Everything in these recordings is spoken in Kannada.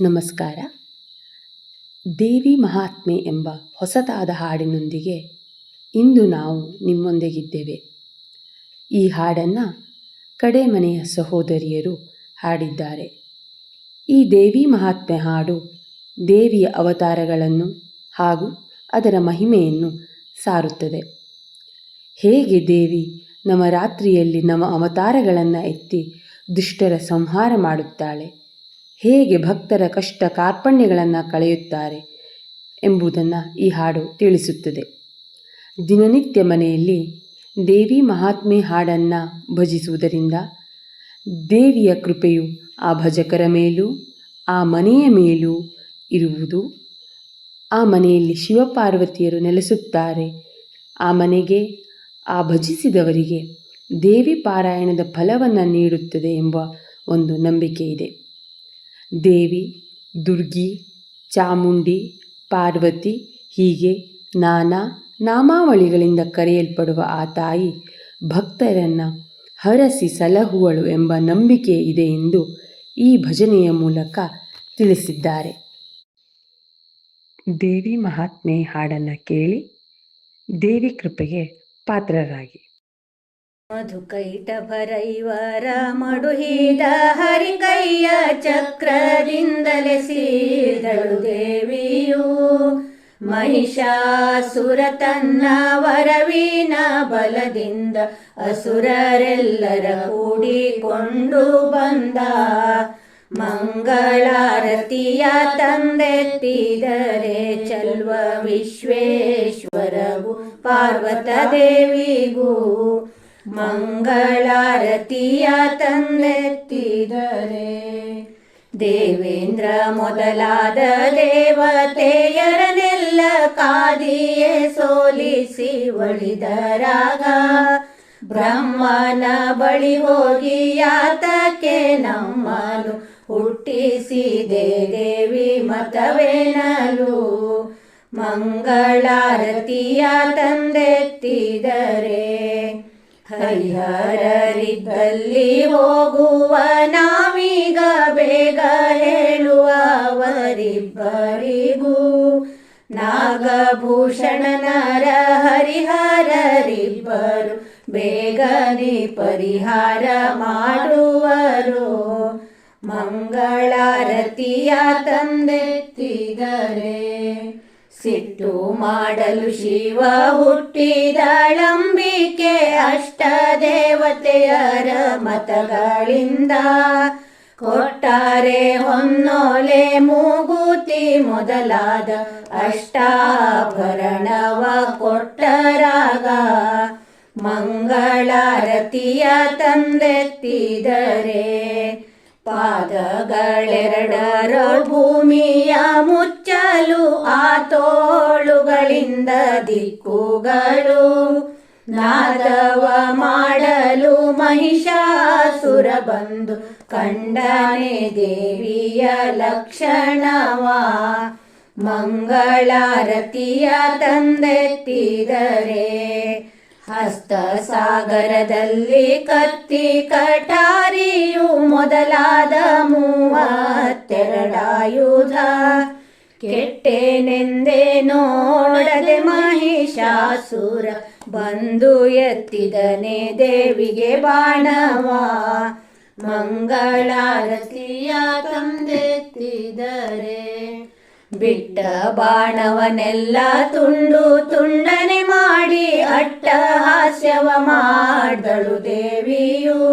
ನಮಸ್ಕಾರ. ದೇವಿ ಮಹಾತ್ಮೆ ಎಂಬ ಹೊಸತಾದ ಹಾಡಿನೊಂದಿಗೆ ಇಂದು ನಾವು ನಿಮ್ಮೊಂದಿಗಿದ್ದೇವೆ. ಈ ಹಾಡನ್ನು ಕಡೆ ಮನೆಯ ಸಹೋದರಿಯರು ಹಾಡಿದ್ದಾರೆ. ಈ ದೇವಿ ಮಹಾತ್ಮೆ ಹಾಡು ದೇವಿಯ ಅವತಾರಗಳನ್ನು ಹಾಗೂ ಅದರ ಮಹಿಮೆಯನ್ನು ಸಾರುತ್ತದೆ. ಹೇಗೆ ದೇವಿ ನವರಾತ್ರಿಯಲ್ಲಿ ನಮ್ಮ ಅವತಾರಗಳನ್ನು ಎತ್ತಿ ದುಷ್ಟರ ಸಂಹಾರ ಮಾಡುತ್ತಾಳೆ? ಹೇಗೆ ಭಕ್ತರ ಕಷ್ಟ ಕಾರ್ಪಣ್ಯಗಳನ್ನು ಕಳೆಯುತ್ತಾರೆ ಎಂಬುದನ್ನು ಈ ಹಾಡು ತಿಳಿಸುತ್ತದೆ. ದಿನನಿತ್ಯ ಮನೆಯಲ್ಲಿ ದೇವಿ ಮಹಾತ್ಮೆ ಹಾಡನ್ನು ಭಜಿಸುವುದರಿಂದ ದೇವಿಯ ಕೃಪೆಯು ಆ ಭಜಕರ ಮೇಲೂ, ಆ ಮನೆಯ ಮೇಲೂ ಇರುವುದು. ಆ ಮನೆಯಲ್ಲಿ ಶಿವಪಾರ್ವತಿಯರು ನೆಲೆಸುತ್ತಾರೆ. ಆ ಮನೆಗೆ, ಆ ಭಜಿಸಿದವರಿಗೆ ದೇವಿ ಪಾರಾಯಣದ ಫಲವನ್ನು ನೀಡುತ್ತದೆ ಎಂಬ ಒಂದು ನಂಬಿಕೆ ಇದೆ ದೇವಿ, ದುರ್ಗಿ, ಚಾಮುಂಡಿ, ಪಾರ್ವತಿ, ಹೀಗೆ ನಾನಾ ನಾಮಾವಳಿಗಳಿಂದ ಕರೆಯಲ್ಪಡುವ ಆ ತಾಯಿ ಭಕ್ತರನ್ನು ಹರಸಿ ಸಲಹುವಳು ಎಂಬ ನಂಬಿಕೆ ಇದೆ ಎಂದು ಈ ಭಜನೆಯ ಮೂಲಕ ತಿಳಿಸಿದ್ದಾರೆ. ದೇವಿ ಮಹಾತ್ಮೆ ಹಾಡನ್ನು ಕೇಳಿ ದೇವಿ ಕೃಪೆಗೆ ಪಾತ್ರರಾಗಿ. ಮಧುಕೈಟಭರೈವರ ಮಡುಹಿದ ಹರಿಕೈಯ ಚಕ್ರದಿಂದಲೇ ಸೀದಳು ದೇವಿಯು. ಮಹಿಷಾಸುರ ತನ್ನ ವರವೀನ ಬಲದಿಂದ ಅಸುರರೆಲ್ಲರ ಕೂಡಿಕೊಂಡು ಬಂದ. ಮಂಗಳಾರತಿಯ ತಂದೆತ್ತಿದರೆ ಚಲ್ವ ವಿಶ್ವೇಶ್ವರವು ಪಾರ್ವತ ದೇವಿಗೂ. ಮಂಗಳಾರತಿಯ ತಂದೆತ್ತಿದರೆ. ದೇವೇಂದ್ರ ಮೊದಲಾದ ದೇವತೆಯರನೆಲ್ಲ ಕಾದಿಯೇ ಸೋಲಿಸಿ ಒಳಿದರಾಗ. ಬ್ರಹ್ಮನ ಬಳಿ ಹೋಗಿ ಯಾತಕ್ಕೆ ನಮ್ಮನು ಹುಟ್ಟಿಸಿದೆ ದೇವಿ ಮತವೇನಲು. ಮಂಗಳಾರತಿಯ ತಂದೆತ್ತಿದರೆ. ಹರಿಹರರಿದ್ದಲ್ಲಿ ಹೋಗುವ ನಾವೀಗ ಬೇಗ ಹೇಳುವವರಿಬ್ಬರಿಗೂ ನಾಗಭೂಷಣನರ ಹರಿಹರರಿಬ್ಬರು ಬೇಗನೆ ಪರಿಹಾರ ಮಾಡುವರು. ಮಂಗಳಾರತಿಯ ತಂದೆತ್ತಿದರೆ ಸಿಟ್ಟು ಮಾಡಲು ಶಿವ ಹುಟ್ಟಿದಳಂಬಿಕೆ ಅಷ್ಟ ದೇವತೆಯರ ಮತಗಳಿಂದ ಕೊಟ್ಟಾರೆ ಹೊನ್ನೊಲೆ ಮೂಗುತಿ ಮೊದಲಾದ ಅಷ್ಟಾಭರಣವ ಕೊಟ್ಟರಾಗ. ಮಂಗಳಾರತಿಯ ತಂದೆತ್ತಿದರೆ ಪಾದಗಳೆರಡರ ಭೂಮಿಯ ಆ ತೋಳುಗಳಿಂದ ದಿಕ್ಕುಗಳು ನಾದವ ಮಾಡಲು ಮಹಿಷಾಸುರ ಬಂದು ಕಂಡನೆ ದೇವಿಯ ಲಕ್ಷಣವ. ಮಂಗಳಾರತಿಯ ತಂದೆತ್ತಿದರೆ ಹಸ್ತ ಸಾಗರದಲ್ಲಿ ಕತ್ತಿ ಕಟಾರಿಯು ಮೊದಲಾದ ಮೂವತ್ತೆರಡಾಯುಧ. ಕೆಟ್ಟೆನೆಂದೇ ನೋಡದೆ ಮಹಿಷಾಸುರ ಬಂದು ಎತ್ತಿದನೆ ದೇವಿಗೆ ಬಾಣವ. ಮಂಗಳಾರತಿಯ ತಂದೆತ್ತಿದರೆ ಬಿಟ್ಟ ಬಾಣವನೆಲ್ಲ ತುಂಡು ತುಂಡನೆ ಮಾಡಿ ಅಟ್ಟಹಾಸ್ಯವ ಮಾಡಿದಳು ದೇವಿಯು.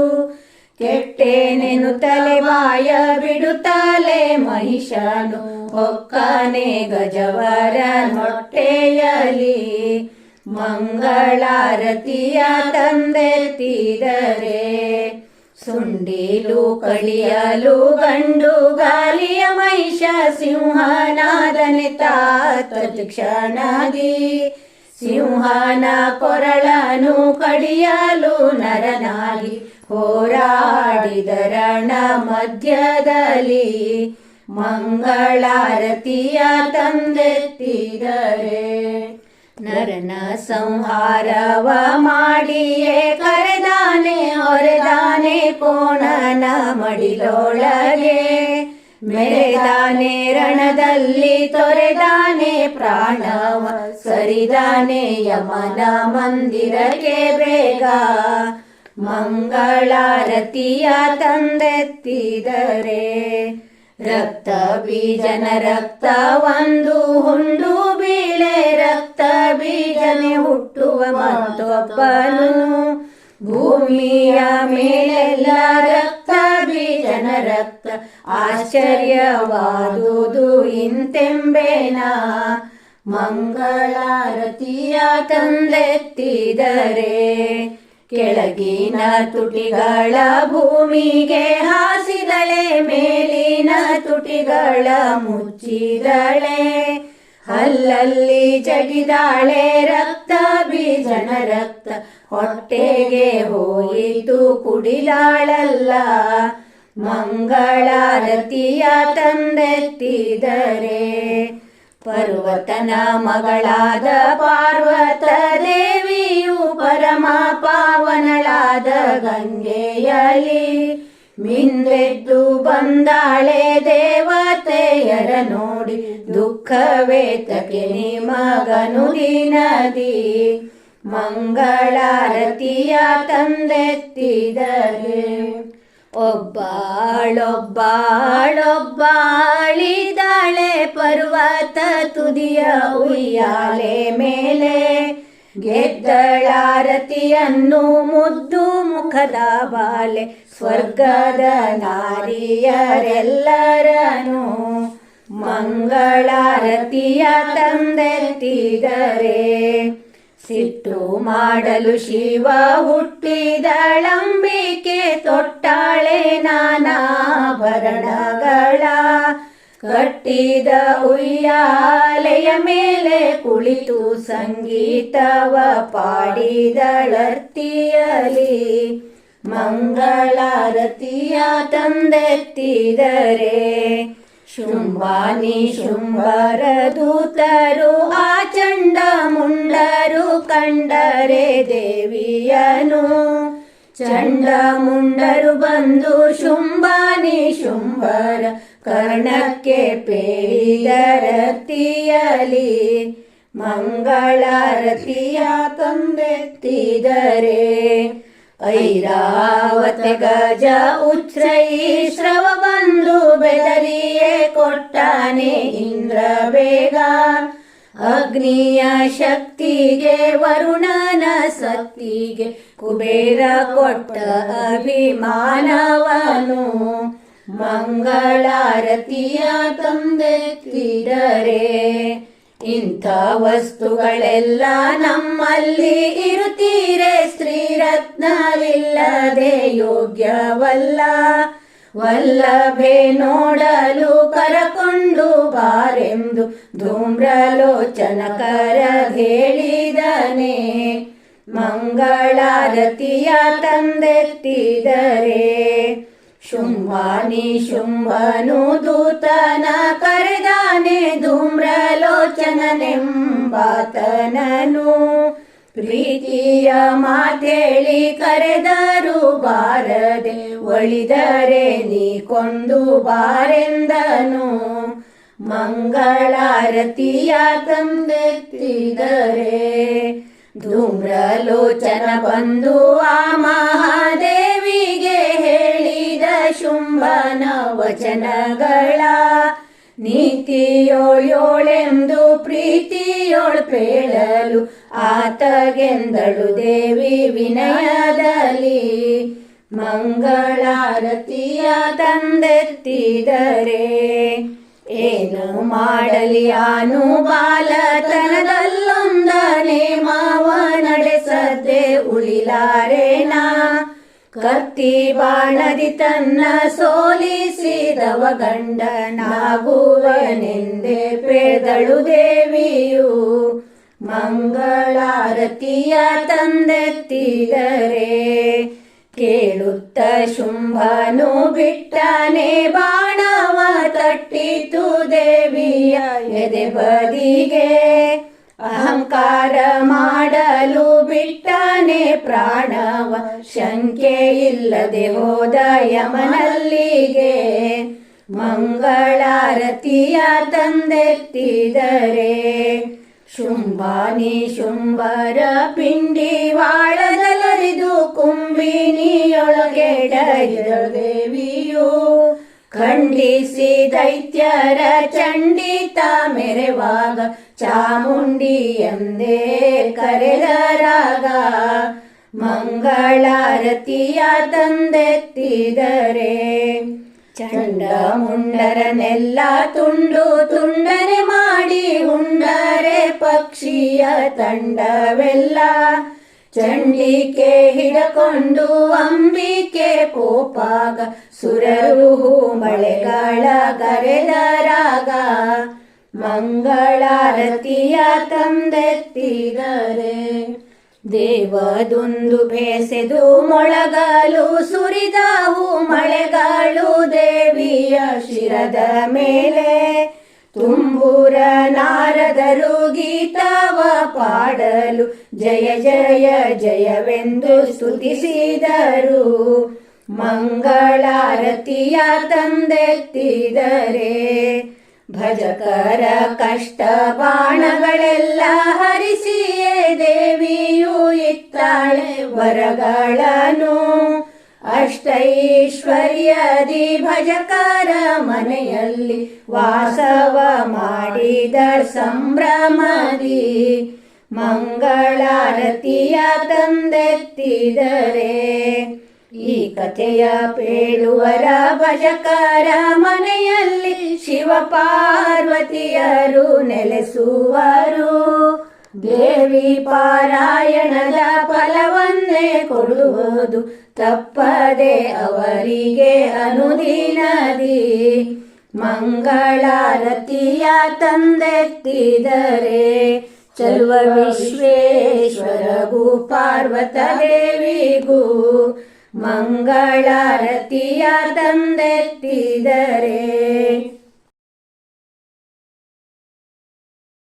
ಕೆಟ್ಟೇನೆನು ತಲೆ ಬಾಯ ಬಿಡುತ್ತಲೆ ಮಹಿಷನು ಹೊಕ್ಕನೆ ಗಜವರ ಮೊಟ್ಟೆಯಲಿ ಮಂಗಳಾರತಿಯ ತಂದೆತ್ತಿದರೆ ಸುಂಡಿಲು ಕಳಿಯಲು ಗಂಡು ಗಾಲಿಯ ಮಹಿಷ ಸಿಂಹನಾದನೆ ತತ್ಕ್ಷಣದಿ ಸಿಂಹನ ಕೊರಳನು ಕಡಿಯಲು ನರನಾಗಿ ಹೋರಾಡಿದರಣ ಮಧ್ಯದಲ್ಲಿ ಮಂಗಳಾರತಿಯ ತಂದೆತ್ತಿದರೆ. ನರನ ಸಂಹಾರವ ಮಾಡಿಯೇ ಕರೆದಾನೆ, ಹೊರೆದಾನೆ ಕೋಣನ ಮಡಿಲೊಳಗೆ. ಮೆರೆದಾನೆ ರಣದಲ್ಲಿ ತೊರೆದಾನೆ ಪ್ರಾಣವ, ಸರಿದಾನೆ ಯಮನ ಮಂದಿರಕ್ಕೆ ಬೇಗ. ಮಂಗಳಾರತಿಯ ತಂದೆತ್ತಿದರೆ. ರಕ್ತ ಬೀಜನ ರಕ್ತ ಒಂದು ಹುಂಡು ಬೀಳೆ, ರಕ್ತ ಬೀಜನೆ ಹುಟ್ಟುವ ಮತ್ತೊಬ್ಬನು. ಭೂಮಿಯ ಮೇಲೆಲ್ಲ ರಕ್ತ ಬೀಜನ ರಕ್ತ, ಆಶ್ಚರ್ಯವಾದುದು ಇಂತೆಂಬೇನ. ಮಂಗಳಾರತಿಯ ತಂದೆತ್ತಿದರೆ ಕೆಳಗಿನ ತುಟಿಗಳ ಭೂಮಿಗೆ ಹಾಸಿದಳೆ, ಮೇಲಿನ ತುಟಿಗಳ ಮುಚ್ಚಿದಳೆ. ಅಲ್ಲಲ್ಲಿ ಜಗಿದಾಳೆ ರಕ್ತ, ಬೀಜನ ರಕ್ತ. ಹೊಟ್ಟೆಗೆ ಹೋಯಿತು ಕುಡಿಲಾಳಲ್ಲ ಮಂಗಳಾರತಿಯ ತಂದೆತ್ತಿದರೆ ಪರ್ವತನ ಮಗಳಾದ ಪಾರ್ವತ ದೇವಿಯು ಪರಮ ಪಾವನಳಾದ ಗಂಗೆಯಲಿ ಮಿಂದೆದ್ದು ಬಂದಾಳೆ ದೇವತೆಯರ ನೋಡಿ ದುಃಖವೇತಕ್ಕೆ ನಿಮಗನು ನದಿ ಮಂಗಳಾರತಿಯ ತಂದೆತ್ತಿದರೆ. ಒಬ್ಬಾಳೊಬ್ಬಾಳಿದಾಳೆ ಪರ್ವತ ತುದಿಯ ಉಯ್ಯಾಲೆ ಮೇಲೆ ಗೆದ್ದಳಾರತಿಯನ್ನು ಮುದ್ದು ಮುಖದ ಬಾಲೆ, ಸ್ವರ್ಗದ ನಾರಿಯರೆಲ್ಲರನು ಮಂಗಳಾರತಿಯ ತಂದೆತ್ತಿದರೆ. ಸಿಟ್ಟು ಮಾಡಲು ಶಿವ ಹುಟ್ಟಿದಳಂಬಿಕೆ ನಾನಾಭರಣಗಳ ಕಟ್ಟಿದ ಉಯ್ಯಾಲೆಯ ಮೇಲೆ ಕುಳಿತು ಸಂಗೀತವ ಪಾಡಿದಳರ್ತಿಯಲಿ. ಮಂಗಳಾರತಿಯ ತಂದೆತ್ತಿದರೆ ಶುಂಭಾನಿ ಶುಂಭರ ದೂತರು, ಆ ಚಂಡ ಮುಂಡರು ಕಂಡರೆ ದೇವಿಯನು. ಚಂಡ ಮುಂಡರು ಬಂದು ಶುಂಭಾನಿ ಶುಂಭರ ಕರ್ಣಕ್ಕೆ ಪೇರಿದರತಿಯಲಿ, ಮಂಗಳಾರತಿಯ ತಂದೆತ್ತಿದರೆ. ಐರಾವತ ಗಜ ಉಚ್ಛ್ರೈ ಶ್ರವ ಬಂದು ಬೆದರಿಯೇ ಕೊಟ್ಟಾನೆ ಇಂದ್ರ ಬೇಗ ಅಗ್ನಿಯ ಶಕ್ತಿಗೆ, ವರುಣನ ಸಕ್ತಿಗೆ ಕುಬೇರ ಕೊಟ್ಟ ಅಭಿಮಾನವನು. ಮಂಗಳಾರತಿಯ ತಂದೆತ್ತಿದರೆ ಇಂಥ ವಸ್ತುಗಳೆಲ್ಲ ನಮ್ಮಲ್ಲಿ ಇರುತ್ತೀರೆ. ಸ್ತ್ರೀರತ್ನವಿಲ್ಲದೆ ಯೋಗ್ಯವಲ್ಲ. ವಲ್ಲಭೆ ನೋಡಲು ಕರಕೊಂಡು ಬಾರೆಂದು ಧೂಮ್ರಲೋಚನ ಕರ ಹೇಳಿದನೆ ಮಂಗಳಾರತಿಯ ತಂದೆತ್ತಿದರೆ ಶುಂಭಾನಿ ಶುಂಭನು ದೂತನ ಕರೆದಾನೆ ಧೂಮ್ರಲೋಚನನೆಂಬಾತನನು. ಪ್ರೀತಿಯ ಮಾತೇಳಿ ಕರೆದರು ಬಾರದೆ ಒಳಿದರೆ ನೀ ಕೊಂದು ಬಾರೆಂದನು. ಮಂಗಳಾರತಿಯ ತಂದೆತ್ತಿದರೆ ಧೂಮ್ರಲೋಚನ ಬಂದು ಆ ಮಹಾದೇವಿಗೆ ಹೇಳಿದ ಶುಂಭನ ವಚನಗಳ ನೀತಿಯೋಳೆಂದು ಪ್ರೀತಿಯೋಳ್ ಪೇಳಲು ಆತಗೆಂದಳು ದೇವಿ ವಿನಯದಲ್ಲಿ. ಮಂಗಳಾರತಿಯ ತಂದೆತ್ತಿದರೆ. ಏನು ಮಾಡಲಿ ಆನು ಬಾಲತನದಲ್ಲೊಂದನೆ ಮಾವ ನಡೆಸದೆ ಉಳಿಲಾರೇನ? ಕತ್ತಿ ಬಾಣದಿ ತನ್ನ ಸೋಲಿಸಿದವ ಗಂಡನಾಗುವನೆಂದೇ ಪೇದಳು ದೇವಿಯು. ಮಂಗಳಾರತಿಯ ತಂದೆತ್ತಿದರೆ ಕೇಳುತ್ತ ಶುಂಭನು ಬಿಟ್ಟನೆ ಬಾಣವ ತಟ್ಟಿತು ದೇವಿಯ ಎದೆ ಬದಿಗೆ. ಅಹಂಕಾರ ಮಾಡಲು ಬಿಟ್ಟನೆ ಪ್ರಾಣವ ಶಂಕೆ ಇಲ್ಲದೆ ಹೋದ ಯಮನಲ್ಲಿಗೆ. ಮಂಗಳಾರತಿಯ ತಂದೆತ್ತಿದರೆ ಶುಂಭಾನಿ ಶುಂಭರ ಪಿಂಡಿ ವಾಳದಲರಿದು ಕುಂಬಿನಿಯೊಳಗೆ ದೇವಿಯು ಖಂಡಿಸಿ ದೈತ್ಯರ ಚಂಡಿತ ಮೆರೆವಾಗ ಚಾಮುಂಡಿ ಎಂದೇ ಕರೆದರಾಗ. ಮಂಗಳಾರತಿಯ ತಂದೆತ್ತಿದರೆ ಚಂಡ ಮುಂಡರನೆಲ್ಲ ತುಂಡು ತುಂಡನೆ ಮಾಡಿ ಉಂಡರೆ ಪಕ್ಷಿಯ ತಂಡವೆಲ್ಲ ಚಂಡಿಕೆ ಹಿಡಕೊಂಡು ಅಂಬಿಕೆ ಪೋಪಾಗ ಸುರರು ಮಳೆಗಾಳ ಕರೆದರಾಗ ಮಂಗಳಾರತಿಯ ತಂದೆತ್ತಿದರೆ ದೇವದೊಂದು ಬೇಸೆದು ಮೊಳಗಾಲು ಸುರಿದಾವು ಮಳೆಗಾಳು ದೇವಿಯ ಶಿರದ ಮೇಲೆ. ತುಂಬೂರ ನಾರದರು ಗೀತವ ಪಾಡಲು ಜಯ ಜಯ ಜಯವೆಂದು ಸ್ತುತಿಸಿದರು. ಮಂಗಳಾರತಿಯ ತಂದೆತ್ತಿದರೆ ಭಜಕರ ಕಷ್ಟ ಬಾಣಗಳೆಲ್ಲ ಹರಿಸಿಯೇ ದೇವಿಯು ಇತ್ತಾಳೆ ವರಗಳನ್ನು ಅಷ್ಟೈಶ್ವರ್ಯದಿ ಭಜಕರ ಮನೆಯಲ್ಲಿ ವಾಸವ ಮಾಡಿದ ಸಂಭ್ರಮದಿ. ಮಂಗಳಾರತಿಯ ತಂದೆತ್ತಿದರೆ ಈ ಕಥೆಯ ಪೇಳುವರ ಭಜಕರ ಮನೆಯಲ್ಲಿ ಶಿವ ಪಾರ್ವತಿಯರು ನೆಲೆಸುವರು. ದೇವಿ ಪಾರಾಯಣದ ಫಲವನ್ನೇ ಕೊಡುವುದು. ತಪ್ಪದೆ ಅವರಿಗೆ ಅನುದಿನದಿ. ಮಂಗಳಾರತಿಯ ತಂದೆತ್ತಿದರೆ ಚಲುವ ವಿಶ್ವೇಶ್ವರಗೂ ಪಾರ್ವತ ದೇವಿಗೂ. ಮಂಗಳಾರತಿಯ ತಂದೆತ್ತಿದರೆ